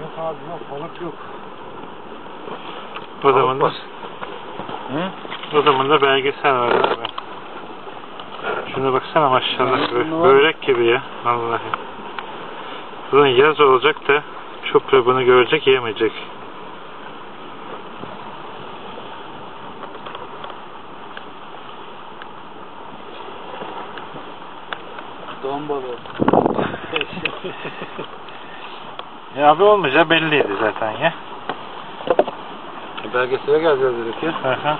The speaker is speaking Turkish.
Yok. O zaman da, Hı? o zaman da belgesel var abi. Şuna baksana maşallah. Bö- börek gibi ya. Vallahi. Bunun yaz olacak da çupra bunu görecek yemeyecek. Don balığı. Ya abi olmayacağı belliydi zaten ya. Belgesele geleceğiz dedik ya. Hı hı.